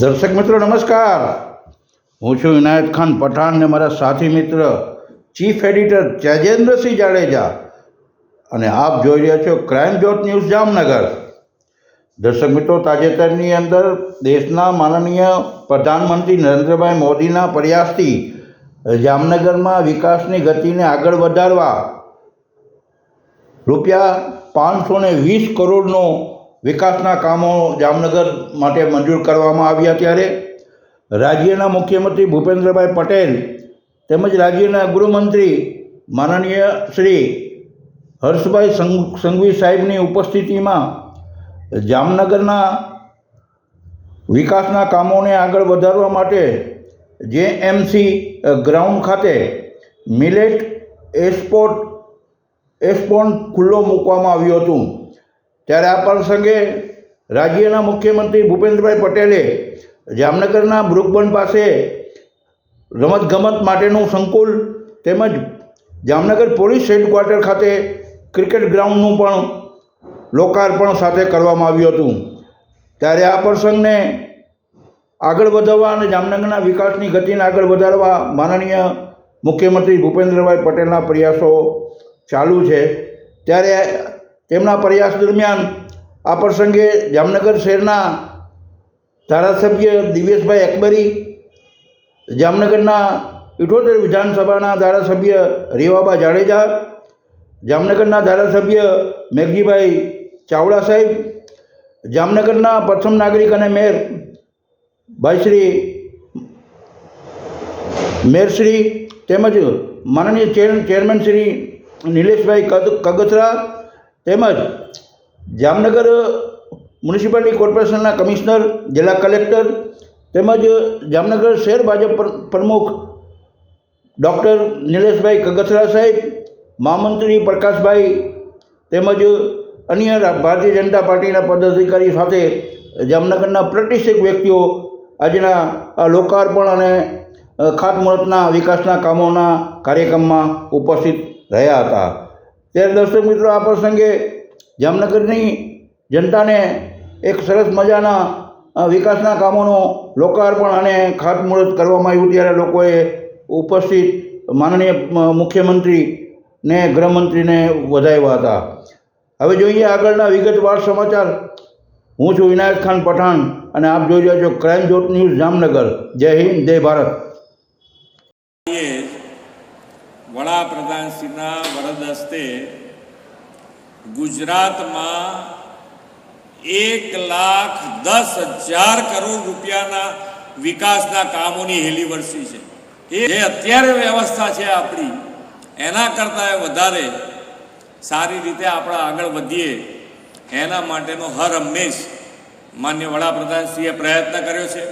દર્શક મિત્રો, નમસ્કાર. હું છું ઇનાયત ખાન પઠાણ ને મારા સાથી મિત્ર, ચીફ એડિટર ત્યાજેન્દ્રસિંહ જાડેજા. અને આપ જોઈ રહ્યા છો ક્રાઇમ જોત ન્યૂઝ જામનગર. દર્શક મિત્રો, તાજેતરની અંદર દેશના માનનીય પ્રધાનમંત્રી નરેન્દ્રભાઈ મોદીના પ્રયાસથી જામનગરમાં વિકાસની ગતિને આગળ વધારવા રૂપિયા પાંચસો વીસ કરોડનો વિકાસના કામો જામનગર માટે મંજૂર કરવામાં આવ્યા ત્યારે રાજ્યના મુખ્યમંત્રી ભૂપેન્દ્રભાઈ પટેલ તેમજ રાજ્યના ગૃહમંત્રી માનનીય શ્રી હર્ષભાઈ સંઘ સંઘવી સાહેબની ઉપસ્થિતિમાં જામનગરના વિકાસના કામોને આગળ વધારવા માટે જે એમસી ગ્રાઉન્ડ ખાતે મિલેટ એસ્પોર્ટ એસ્પોન્ટ ખુલ્લો મૂકવામાં આવ્યું હતું. ત્યારે આ પ્રસંગે રાજ્યના મુખ્યમંત્રી ભૂપેન્દ્રભાઈ પટેલે જામનગરના બ્રુકબન પાસે રમતગમત માટેનું સંકુલ તેમજ જામનગર પોલીસ હેડક્વાર્ટર ખાતે ક્રિકેટ ગ્રાઉન્ડનું પણ લોકાર્પણ સાથે કરવામાં આવ્યું હતું. ત્યારે આ પ્રસંગને આગળ વધારવા અને જામનગરના વિકાસની ગતિને આગળ વધારવા માનનીય મુખ્યમંત્રી ભૂપેન્દ્રભાઈ પટેલના પ્રયાસો ચાલુ છે. ત્યારે તેમના પ્રયાસ દરમિયાન આ પ્રસંગે જામનગર શહેરના ધારાસભ્ય દિવેશભાઈ અકબરી, જામનગરના ઇઠોતેર વિધાનસભાના ધારાસભ્ય રેવાબા જાડેજા, જામનગરના ધારાસભ્ય મેઘજીભાઈ ચાવડા સાહેબ, જામનગરના પ્રથમ નાગરિક અને મેયર ભાઈ શ્રી મેયરશ્રી તેમજ માનનીય ચેર, ચેરમેન શ્રી નિલેશભાઈ કગ કગથરા તેમજ જામનગર મ્યુનિસિપાલિટી કોર્પોરેશનના કમિશનર, જિલ્લા કલેક્ટર તેમજ જામનગર શહેર ભાજપ પ્રમુખ ડૉક્ટર નિલેશભાઈ કગથરા સાહેબ, મહામંત્રી પ્રકાશભાઈ તેમજ અન્ય ભારતીય જનતા પાર્ટીના પદાધિકારી સાથે જામનગરના પ્રતિષ્ઠિત વ્યક્તિઓ આજના આ લોકાર્પણ અને ખાતમુહૂર્તના વિકાસના કામોના કાર્યક્રમમાં ઉપસ્થિત રહ્યા હતા. ત્યારે દર્શક મિત્રો, આ પ્રસંગે જામનગરની જનતાને એક સરસ મજાના વિકાસના કામોનું લોકાર્પણ અને ખાતમુહૂર્ત કરવામાં આવ્યું ત્યારે લોકોએ ઉપસ્થિત માનનીય મુખ્યમંત્રીને, ગૃહમંત્રીને વધાવ્યા હતા. હવે જોઈએ આગળના વિગતવાર સમાચાર. હું છું વિનાયક ખાન પઠાણ અને આપ જોઈ રહ્યા છો ક્રાઇમ જોટ ન્યૂઝ જામનગર. જય હિન્દ, જય ભારત એ વડાપ્રધાનશ્રીના વરદ હસ્તે ગુજરાતમાં એક લાખ દસ હજાર કરોડ રૂપિયાના વિકાસના કામોની હેલી વર્ષી છે. જે અત્યારે વ્યવસ્થા છે આપણી, એના કરતાં વધારે સારી રીતે આપણે આગળ વધીએ, એના માટેનો હર હંમેશ માન્ય વડાપ્રધાનશ્રીએ પ્રયત્ન કર્યો છે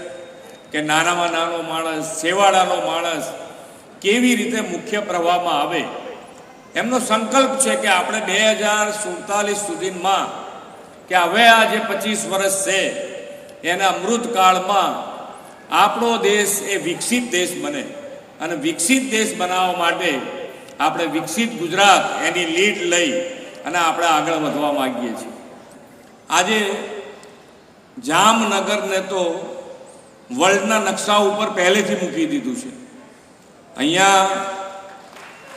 કે નાનામાં નાનો માણસ, છેવાડાનો માણસ કેવી રીતે મુખ્ય પ્રવાહમાં આવે? એમનો સંકલ્પ છે કે આપણે બે હજાર સુડતાલીસ સુધીમાં કે હવે આ જે પચીસ વર્ષ છે, એના અમૃતકાળમાં આપણો દેશ એ વિકસિત દેશ બને. અને વિકસિત દેશ બનાવવા માટે આપણે વિકસિત ગુજરાત એની લીડ લઈ અને આપણે આગળ વધવા માગીએ છીએ. આજે જામનગરને તો વર્લ્ડના નકશા ઉપર પહેલેથી મૂકી દીધું છે. અહીંયા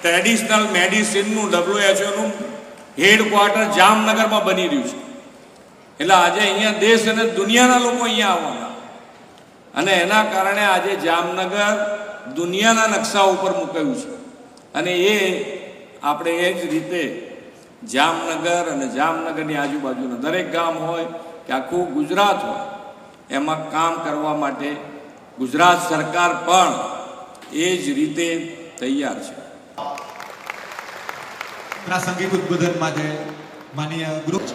ટ્રેડિશનલ મેડિસિનનું ડબ્લ્યુએચઓનું હેડક્વાર્ટર જામનગરમાં બની રહ્યું છે. એટલે આજે અહીંયા દેશ અને દુનિયાના લોકો અહીંયા આવવાના. અને એના કારણે આજે જામનગર દુનિયાના નકશા ઉપર મૂકાયું છે. અને એ આપણે એ જ રીતે જામનગર અને જામનગરની આજુબાજુના દરેક ગામ હોય કે આખું ગુજરાત હોય, એમાં કામ કરવા માટે ગુજરાત સરકાર પણ એ જ રીતે તૈયાર છે. પ્રાસંગિક ઉદ્બોધન માટે માનીય ગૃહ